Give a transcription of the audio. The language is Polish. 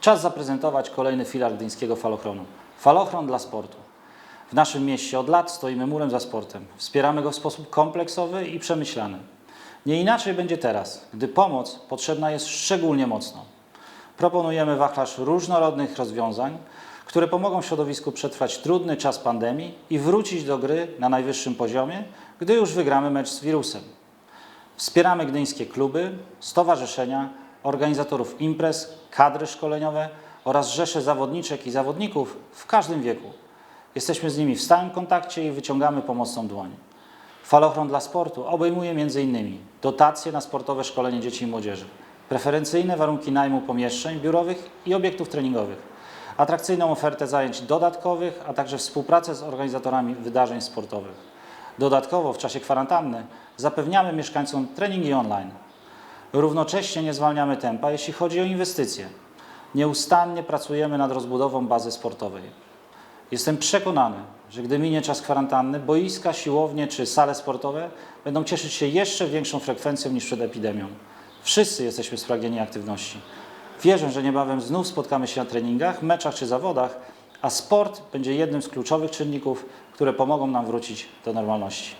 Czas zaprezentować kolejny filar gdyńskiego falochronu. Falochron dla sportu. W naszym mieście od lat stoimy murem za sportem. Wspieramy go w sposób kompleksowy i przemyślany. Nie inaczej będzie teraz, gdy pomoc potrzebna jest szczególnie mocno. Proponujemy wachlarz różnorodnych rozwiązań, które pomogą środowisku przetrwać trudny czas pandemii i wrócić do gry na najwyższym poziomie, gdy już wygramy mecz z wirusem. Wspieramy gdyńskie kluby, stowarzyszenia, organizatorów imprez, kadry szkoleniowe oraz rzesze zawodniczek i zawodników w każdym wieku. Jesteśmy z nimi w stałym kontakcie i wyciągamy pomocną dłoń. Falochron dla sportu obejmuje m.in. dotacje na sportowe szkolenie dzieci i młodzieży, preferencyjne warunki najmu pomieszczeń biurowych i obiektów treningowych, atrakcyjną ofertę zajęć dodatkowych, a także współpracę z organizatorami wydarzeń sportowych. Dodatkowo w czasie kwarantanny zapewniamy mieszkańcom treningi online. Równocześnie nie zwalniamy tempa, jeśli chodzi o inwestycje. Nieustannie pracujemy nad rozbudową bazy sportowej. Jestem przekonany, że gdy minie czas kwarantanny, boiska, siłownie czy sale sportowe będą cieszyć się jeszcze większą frekwencją niż przed epidemią. Wszyscy jesteśmy spragnieni aktywności. Wierzę, że niebawem znów spotkamy się na treningach, meczach czy zawodach, a sport będzie jednym z kluczowych czynników, które pomogą nam wrócić do normalności.